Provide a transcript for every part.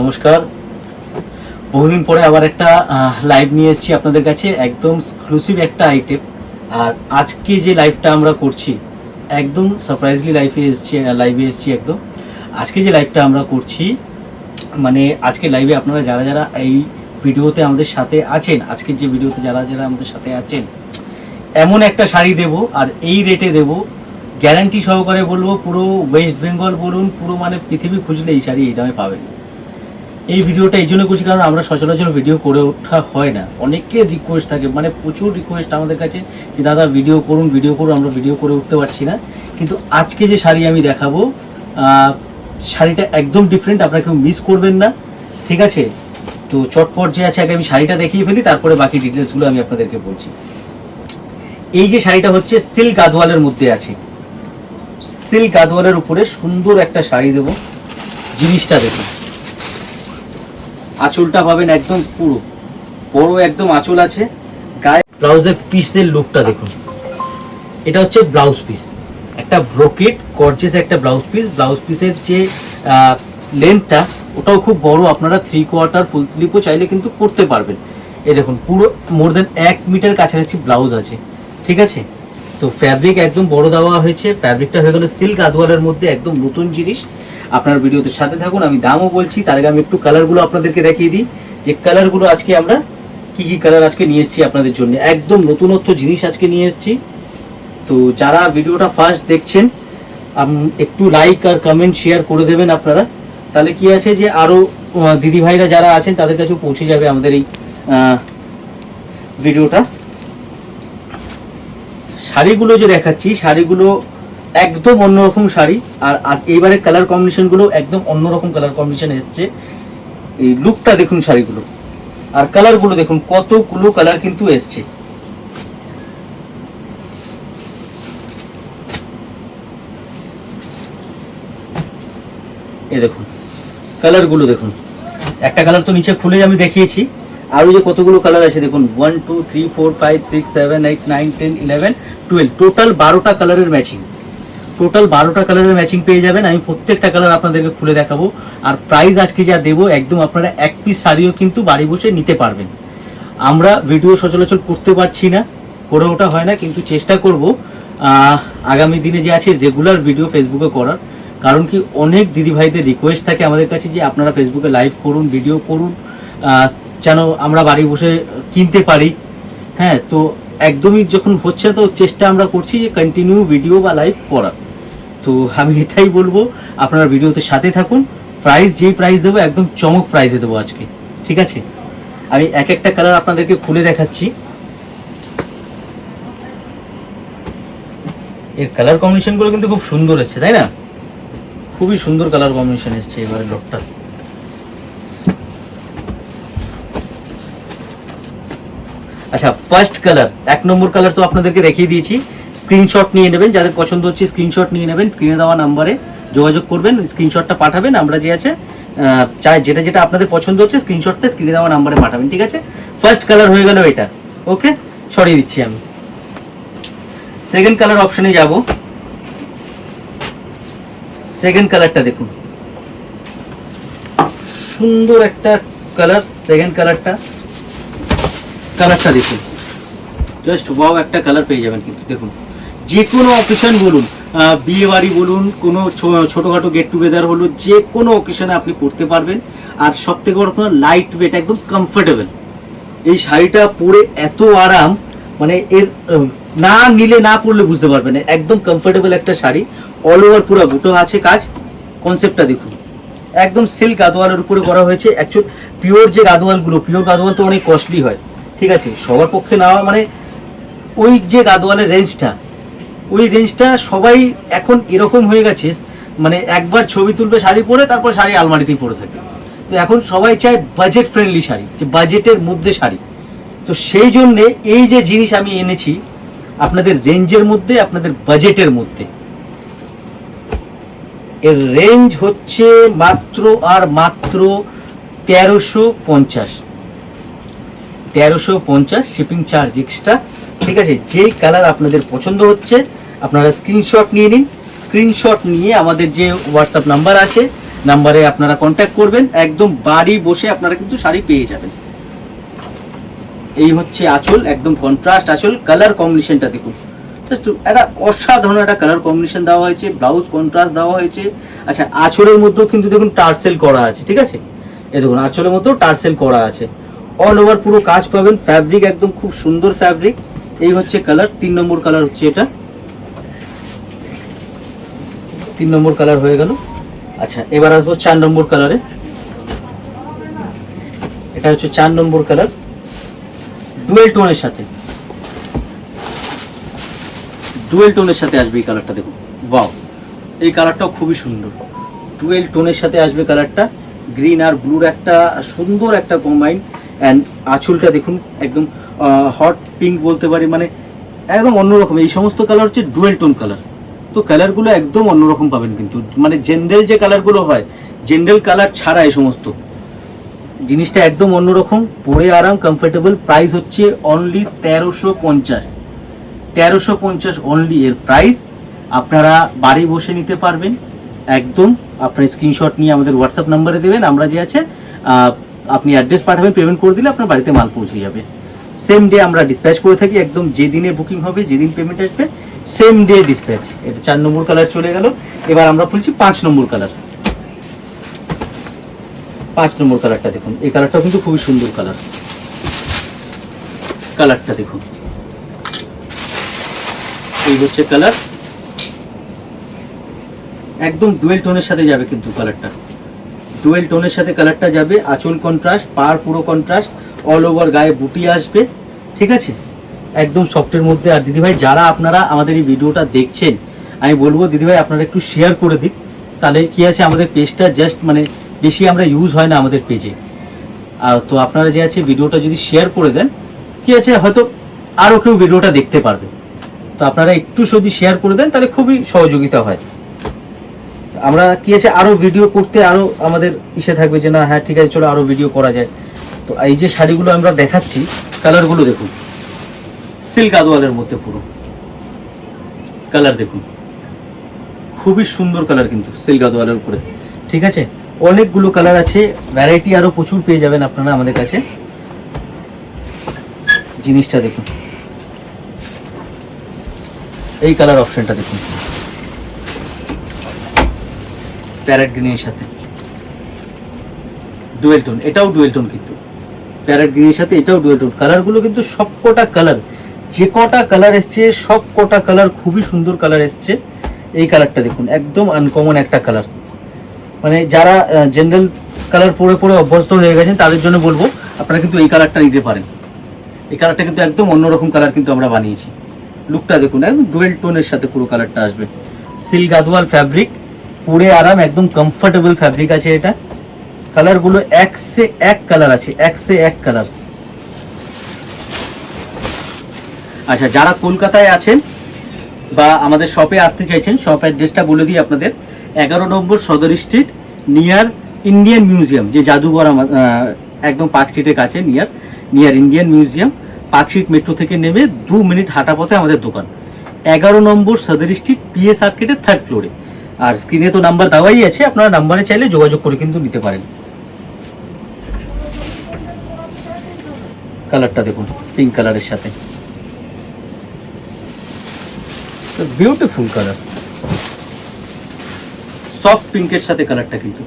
নমস্কার। বহুদিন পরে আবার একটা লাইভ নিয়ে এসেছি আপনাদের কাছে, একদম এক্সক্লুসিভ একটা আইটেম আর আজকে যে লাইভটা আমরা করছি, একদম সারপ্রাইজলি লাইভে এসেছি লাইভে এসেছি একদম। আজকে যে লাইভটা আমরা করছি মানে আজকে লাইভে আপনারা যারা যারা এই ভিডিওতে আমাদের সাথে আছেন, আজকের যে ভিডিওতে যারা যারা আমাদের সাথে আছেন, এমন একটা শাড়ি দেব, আর এই রেটে দেব গ্যারান্টি সহকারে বলব, পুরো ওয়েস্ট বেঙ্গল বলুন, পুরো মানে পৃথিবী খুঁজলে এই শাড়ি এই দামে পাবেন। এই ভিডিওটা এই জন্য করছি কারণ আমরা সচরাচর ভিডিও করে ওঠা হয় না। অনেকের রিকোয়েস্ট থাকে মানে প্রচুর রিকোয়েস্ট আমাদের কাছে যে, দাদা ভিডিও করুন ভিডিও করুন, আমরা ভিডিও করে উঠতে পারছি না। কিন্তু আজকে যে শাড়ি আমি দেখাবো শাড়িটা একদম ডিফারেন্ট আপনারা কেউ মিস করবেন না। ঠিক আছে? তো চটপট যে আছে, আগে আমি শাড়িটা দেখিয়ে ফেলি, তারপরে বাকি ডিটেলসগুলো আমি আপনাদেরকে বলছি। এই যে শাড়িটা হচ্ছে সিল্ক গাদওয়ালের মধ্যে আছে। সিল্ক গাদওয়ালের উপরে সুন্দর একটা শাড়ি দেব। জিনিসটা দেখুন। আঁচলটা পাবেন একদম পুরো। বড় একদম আঁচল আছে। গায়ে ব্লাউজের পিসের লুকটা দেখুন। এটা হচ্ছে ব্লাউজ পিস। একটা ব্রোকেট গর্জেস একটা ব্লাউজ পিস। ব্লাউজ পিসের যে লেন্থটা ওটাও খুব বড়। আপনারা থ্রি কোয়ার্টার ফুল স্লিপও চাইলে কিন্তু করতে পারবেন। এই দেখুন, পুরো মোর দেন এক মিটার কাছাকাছি ব্লাউজ আছে। ঠিক আছে? তো ফ্যাব্রিক একদম বড় দেওয়া হয়েছে। ফ্যাব্রিকটা হয়ে গেল সিল্ক আদওয়ালের মধ্যে একদম নতুন জিনিস। আপনার ভিডিওতে সাথে থাকুন, আমি দামও বলছি, তার আগে আমি একটু কালারগুলো আপনাদেরকে দেখিয়ে দিই, যে কালারগুলো আজকে আমরা কি কি কালার আজকে নিয়ে এসেছি আপনাদের জন্য। একদম নতুনত্ব জিনিস আজকে নিয়ে এসেছি। তো যারা ভিডিওটা ফার্স্ট দেখছেন একটু লাইক আর কমেন্ট শেয়ার করে দেবেন আপনারা। তাহলে কি আছে যে আরও দিদি ভাইরা যারা আছেন, তাদের কাছেও পৌঁছে যাবে আমাদের এই ভিডিওটা। শাড়িগুলো যে দেখাচ্ছি, শাড়িগুলো একদম অন্যরকম শাড়ি, আর এইবারে কালার কম্বিনেশনগুলো একদম অন্যরকম কালার কম্বিনেশন এসছে। এই লুকটা দেখুন শাড়িগুলো। আর কালারগুলো দেখুন, কতগুলো কালার কিন্তু এসছে। এ দেখুন কালারগুলো দেখুন। একটা কালার তো নিচে খুলে আমি দেখিয়েছি। আরও যে কতগুলো কালার আছে দেখুন one two three four five six seven eight nine ten eleven twelve total বারোটা কালারের ম্যাচিং টোটাল বারোটা কালারের ম্যাচিং পেয়ে যাবেন। আমি প্রত্যেকটা কালার আপনাদেরকে খুলে দেখাবো। আর প্রাইস আজকে যা দেবো, একদম আপনারা এক পিস শাড়িও কিন্তু বাড়ি বসে নিতে পারবেন। আমরা ভিডিও সচলাচল করতে পারছি না, করে ওটা হয় না, কিন্তু চেষ্টা করব। আগামী দিনে যে আছে রেগুলার ভিডিও ফেসবুকে করার। কারণ কি, অনেক দিদি ভাইদের রিকোয়েস্ট থাকে আমাদের কাছে যে আপনারা ফেসবুকে লাইভ করুন ভিডিও করুন। যেন আমরা বাড়ি বসে কিনতে পারি। হ্যাঁ তো একদমই যখন হচ্ছে তো চেষ্টা আমরা করছি যে কন্টিনিউ ভিডিও বা লাইভ করার। তো আমি এটাই বলব, আপনারা ভিডিওতে সাথে থাকুন। প্রাইস যেই প্রাইস দেবো, একদম চমক প্রাইসে দেবো আজকে। ঠিক আছে? আমি এক একটা কালার আপনাদেরকে খুলে দেখাচ্ছি। এর কালার কম্বিনেশনগুলো কিন্তু খুব সুন্দর এসছে, তাই না? খুবই সুন্দর কালার কম্বিনেশন এসছে এবারে লোকটা আচ্ছা ফার্স্ট কালার এক নম্বর কালার তো আপনাদেরকে দেখিয়ে দিয়েছি। স্ক্রিনশট নিয়ে নেবেন, যাদের পছন্দ হচ্ছে স্ক্রিনশট নিয়ে নেবেন স্ক্রিনে দেওয়া নাম্বারে যোগাযোগ করবেন স্ক্রিনশটটা পাঠাবেন, আমরা যে আছে চাই যেটা যেটা আপনাদের পছন্দ হচ্ছে স্ক্রিনশটটা স্ক্রিনে দেওয়া নাম্বারে পাঠাবেন, ঠিক আছে? ফার্স্ট কালার হয়ে গেল এটা ওকে সরিয়ে দিচ্ছি আমি। সেকেন্ড কালার অপশনে যাব। সেকেন্ড কালারটা দেখুন। সুন্দর একটা কালার সেকেন্ড কালারটা কালারটা দেখুন। জাস্ট ওয়াও একটা কালার পেয়ে যাবেন কিন্তু, দেখুন। যে কোনো অকেশন বলুন বিয়ে বাড়ি বলুন, কোনো ছোটখাটো গেট টুগেদার হলো যে কোনো অকেশনে আপনি পড়তে পারবেন। আর সব থেকে বড় কথা লাইট ওয়েট একদম কমফোর্টেবল এই শাড়িটা পরে এত আরাম মানে এর না নিলে, না পরলে বুঝতে পারবেন একদম কমফোর্টেবল একটা শাড়ি। অল ওভার পুরো বুটো আছে কাজ। কনসেপ্টটা দেখুন। একদম সিল্ক গাদোয়ালের উপরে করা হয়েছে। অ্যাকচুয়াল পিওর যে গাদোয়ালগুলো পিওর গাদোয়াল তো অনেক কস্টলি হয়। ঠিক আছে? সবার পক্ষে নেওয়া মানে ওই যে গাদোয়ালের রেঞ্জটা ওই রেঞ্জটা সবাই এখন এরকম হয়ে গেছে মানে একবার ছবি তুলবে শাড়ি পরে, তারপর শাড়ি আলমারিতেই পরে থাকে। তো এখন সবাই চায় বাজেট ফ্রেন্ডলি শাড়ি, যে বাজেটের মধ্যে শাড়ি। তো সেই জন্যে এই যে জিনিস আমি এনেছি, আপনাদের রেঞ্জের মধ্যে, আপনাদের বাজেটের মধ্যে। এর রেঞ্জ হচ্ছে মাত্র আর মাত্র তেরোশো পঞ্চাশ। তেরোশো পঞ্চাশ শিপিং চার্জ এক্সট্রা ঠিক আছে, যেই কালার আপনাদের পছন্দ হচ্ছে আপনারা স্ক্রিনশট নিয়ে নিন। স্ক্রিনশট নিয়ে আমাদের যে হোয়াটসঅ্যাপ নাম্বার আছে নাম্বারে আপনারা কন্ট্যাক্ট করবেন। একদম বাড়ি বসে আপনারা কিন্তু শাড়ি পেয়ে যাবেন। এই হচ্ছে আঁচল, একদম কন্ট্রাস্ট আঁচল কালার কম্বিনেশনটা দেখুন। একটা অসাধারণ একটা কালার কম্বিনেশন দেওয়া হয়েছে ব্লাউজ কন্ট্রাস্ট দেওয়া হয়েছে। আচ্ছা আঁচলের মধ্যেও কিন্তু দেখুন টার্সেল করা আছে, ঠিক আছে? এ দেখুন, আঁচলের মধ্যেও টার্সেল করা আছে। অল ওভার পুরো কাজ পাবেন ফ্যাব্রিক একদম খুব সুন্দর ফ্যাব্রিক এই হচ্ছে কালার তিন নম্বর কালার হচ্ছে এটা। তিন নম্বর কালার হয়ে গেল। আচ্ছা এবার আসব চার নম্বর কালারে এটা হচ্ছে চার নম্বর কালার ডুয়েল টোনের সাথে। ডুয়েল টোনের সাথে আসবে এই কালারটা দেখুন। ওয়াও এই কালারটাও খুবই সুন্দর। ডুয়েল টোনের সাথে আসবে কালারটা গ্রিন আর ব্লুর একটা সুন্দর একটা কম্বাইন অ্যান্ড আঁচলটা দেখুন, একদম হট পিঙ্ক বলতে পারি মানে একদম অন্যরকম। এই সমস্ত কালার হচ্ছে ডুয়েল টোন কালার তো কালারগুলো একদম অন্যরকম পাবেন কিন্তু। মানে জেনারেল যে কালারগুলো হয় জেনারেল কালার ছাড়া এই সমস্ত। জিনিসটা একদম অন্যরকম, পরে আরাম কমফোর্টেবল প্রাইস হচ্ছে অনলি তেরোশো পঞ্চাশ। তেরোশো পঞ্চাশ অনলি এর প্রাইস আপনারা বাড়ি বসে নিতে পারবেন। একদম, আপনার স্ক্রিনশট নিয়ে আমাদের হোয়াটসঅ্যাপ নাম্বারে দেবেন, আমরা যে আছে আপনি অ্যাড্রেস পাঠাবেন পেমেন্ট করে দিলে আপনার বাড়িতে মাল পৌঁছে যাবে। সেম ডে আমরা ডিসপ্যাচ করে থাকি, একদম যেদিনে বুকিং হবে, যেদিন পেমেন্ট আসবে সেম ডে ডিসপ্যাচ এটা চার নম্বর কালার চলে গেল। এবার আমরা বলছি পাঁচ নম্বর কালার পাঁচ নম্বর কালারটা দেখুন। এই কালারটাও কিন্তু খুবই সুন্দর কালার কালারটা দেখুন। এই হচ্ছে কালার একদম ডুয়েল টোনের সাথে যাবে কিন্তু কালারটা ডুয়েল টোনের সাথে কালারটা যাবে। আঁচল কন্ট্রাস্ট পার পুরো কন্ট্রাস্ট অল ওভার গায়ে বুটি আসবে। ঠিক আছে? একদম সফটের মধ্যে। আর দিদিভাই, যারা আপনারা আমাদের এই ভিডিওটা দেখছেন, আমি বলব দিদিভাই, আপনারা একটু শেয়ার করে দিক। তাহলে কি আছে, আমাদের পেজটা জাস্ট মানে বেশি আমরা ইউজ হয় না আমাদের পেজে আর তো আপনারা যে আছে ভিডিওটা যদি শেয়ার করে দেন, কি আছে, হয়তো আরও কেউ ভিডিওটা দেখতে পারবে। তো আপনারা একটু যদি শেয়ার করে দেন, তাহলে খুবই সহযোগিতা হয়। আমরা কি আছে আরও ভিডিও করতে আরও আমাদের ইসে থাকবে যে না হ্যাঁ ঠিক আছে, চলো আরও ভিডিও করা যায়। তো এই যে শাড়িগুলো আমরা দেখাচ্ছি কালারগুলো দেখুন। সিল্ক আদোয়ালের মধ্যে পুরো। কালার দেখুন। খুবই সুন্দর কালার কিন্তু সিল্ক আদোয়ালের উপরে। ঠিক আছে? অনেকগুলো কালার আছে। ভ্যারাইটি আরও প্রচুর পেয়ে যাবেন আপনারা আমাদের কাছে। জিনিসটা দেখুন। এই কালার অপশনটা দেখুন। প্যারেট গ্রিনের সাথে। Dual tone. এটাও ডুয়েল টোন কিন্তু। প্যারেট গ্রিনের সাথে এটাও ডুয়েল টোন। কালারগুলো কিন্তু সব কটা কালার। যে কটা কালার এসছে, সব কটা কালার খুবই সুন্দর কালার এসছে। এই কালারটা দেখুন, একদম আনকমন একটা কালার মানে যারা জেনারেল কালার পরে পরে অভ্যস্ত হয়ে গেছেন, তাদের জন্য বলব, আপনারা কিন্তু এই কালারটা নিতে পারেন। এই কালারটা কিন্তু একদম অন্যরকম কালার কিন্তু আমরা বানিয়েছি। লুকটা দেখুন, একদম ডুয়েল টোনের সাথে পুরো কালারটা আসবে। সিল আদওয়াল ফ্যাব্রিক পরে আরাম, একদম কমফোর্টেবল ফ্যাব্রিক আছে এটা। কালারগুলো এক সে এক কালার আছে, এক সে এক কালার আচ্ছা যারা কলকাতায় আছেন বা আমাদের শপে আসতে চাইছেন শপ অ্যাড্রেসটা বলে দিই আপনাদের। এগারো নম্বর Sadar street near Indian museum যে জাদুঘর একদম পার্ক স্ট্রিটের কাছে near near Indian museum park street metro থেকে নেমে দু মিনিট হাঁটা পথে আমাদের দোকান। এগারো নম্বর সদর স্ট্রিট পিএস সার্কিটের থার্ড ফ্লোরে আর স্ক্রিনে তো নাম্বার দেওয়াই আছে, আপনারা নাম্বারে চাইলে যোগাযোগ করে কিন্তু নিতে পারেন। কালারটা দেখুন পিঙ্ক কালারের সাথে। বিউটিফুল কালার সফট পিঙ্কের সাথে কালারটা কিন্তু।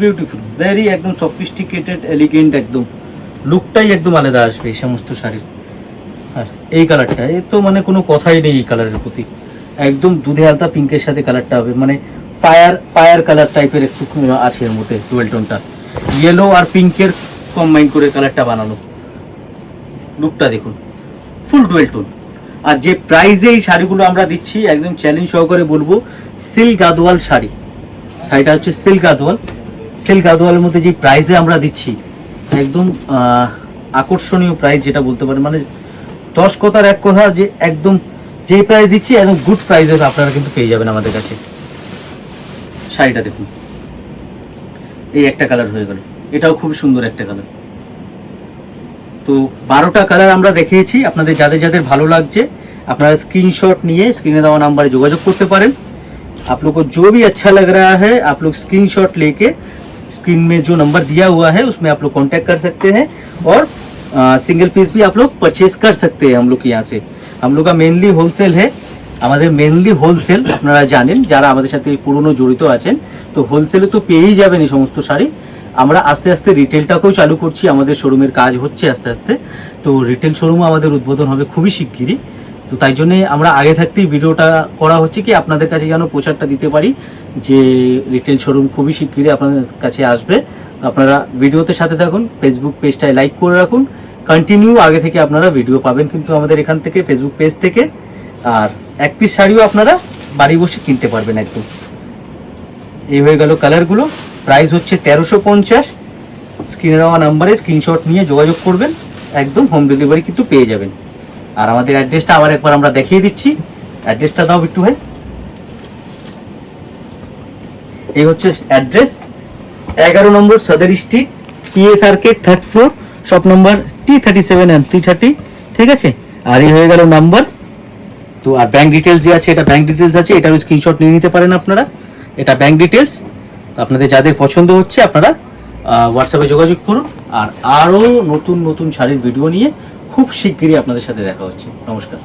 বিউটিফুল ভেরি একদম সফিস্টিকেটেড এলিগেন্ট একদম। লুকটাই একদম আলাদা আসবে এই সমস্ত শাড়ির। আর এই কালারটা এ তো মানে কোনো কথাই নেই এই কালারের প্রতি। একদম দুধে আলতা পিঙ্কের সাথে কালারটা হবে। মানে ফায়ার ফায়ার কালার টাইপের একটু আছে এর মধ্যে ডুয়েল টোনটা ইয়েলো আর পিঙ্কের কম্বাইন করে কালারটা বানানো। লুকটা দেখুন। ফুল ডুয়েল টোন আর যে প্রাইজে এই শাড়িগুলো আমরা দিচ্ছি, একদম চ্যালেঞ্জ সহকারে বলব সিল্ক আদোয়াল শাড়ি। শাড়িটা হচ্ছে সিল্ক আদোয়াল সিল্ক আদোয়ালের মধ্যে যে প্রাইজে আমরা দিচ্ছি, একদম আকর্ষণীয় প্রাইস যেটা বলতে পারেন মানে দশ কথার এক কথা যে একদম যে প্রাইস দিচ্ছি, একদম গুড প্রাইসে আপনারা কিন্তু পেয়ে যাবেন আমাদের কাছে। শাড়িটা দেখুন। এই একটা কালার হয়ে গেল। এটাও খুব সুন্দর একটা কালার তো বারোটা কালার আমরা দেখিয়েছি আপনাদের যাদের যাদের ভালো লাগছে আপনারা স্ক্রিনশট নিয়ে স্ক্রিনে দেওয়া নাম্বারে যোগাযোগ করতে পারেন आप लोग को जो भी अच्छा लग रहा है आप लोग स्क्रीनशॉट लेके स्क्रीन में जो नंबर दिया हुआ है उसमें आप लोग कांटेक्ट कर सकते हैं और सिंगल पीस भी आप लोग परचेज कर सकते हैं हम लोग के यहाँ से हम लोग का मेनली होलसेल है আমাদের মেনলি হোলসেল আপনারা জানেন যারা আমাদের সাথে পুরনো জড়িত আছেন তো হোলসেলে তো পেয়েই যাবেন এই সমস্ত শাড়ি আমরা আস্তে আস্তে রিটেলটাকেও চালু করছি, আমাদের শোরুমের কাজ হচ্ছে আস্তে আস্তে। তো রিটেল শোরুমও আমাদের উদ্বোধন হবে খুবই শিগগিরই। তো তাই জন্য আমরা আগে থাকতেই ভিডিওটা করা হচ্ছে কি, আপনাদের কাছে যেন প্রচারটা দিতে পারি যে রিটেল শোরুম খুবই শিগগিরই আপনাদের কাছে আসবে। আপনারা ভিডিওতে সাথে থাকুন ফেসবুক পেজটায় লাইক করে রাখুন। কন্টিনিউ আগে থেকে আপনারা ভিডিও পাবেন কিন্তু আমাদের এখান থেকে ফেসবুক পেজ থেকে। আর এক পিস শাড়িও আপনারা বাড়ি বসে কিনতে পারবেন একদম। এই হয়ে গেল কালারগুলো প্রাইস হচ্ছে তেরোশো পঞ্চাশ। স্ক্রিনে দেওয়া নাম্বারে স্ক্রিনশট নিয়ে যোগাযোগ করবেন। একদম হোম ডেলিভারি কিন্তু পেয়ে যাবেন। আর আমাদের অ্যাড্রেসটা আবার একবার আমরা দেখিয়ে দিচ্ছি। অ্যাড্রেসটা দাও একটু ভাই। এই হচ্ছে অ্যাড্রেস এগারো number Sadar street TS arcade third floor shop number T thirty seven and three thirty ঠিক আছে? আর এই হয়ে গেল নাম্বার তো আর ব্যাংক ডিটেলস যে আছে, এটা ব্যাংক ডিটেলস আছে, এটারও স্ক্রিনশট নিয়ে নিতে পারেন আপনারা। এটা ব্যাংক ডিটেলস তো আপনাদের যাদের পছন্দ হচ্ছে, আপনারা হোয়াটসঅ্যাপে যোগাযোগ করুন। আর আরও নতুন নতুন শাড়ির ভিডিও নিয়ে খুব শিগগিরই আপনাদের সাথে দেখা হচ্ছে। নমস্কার।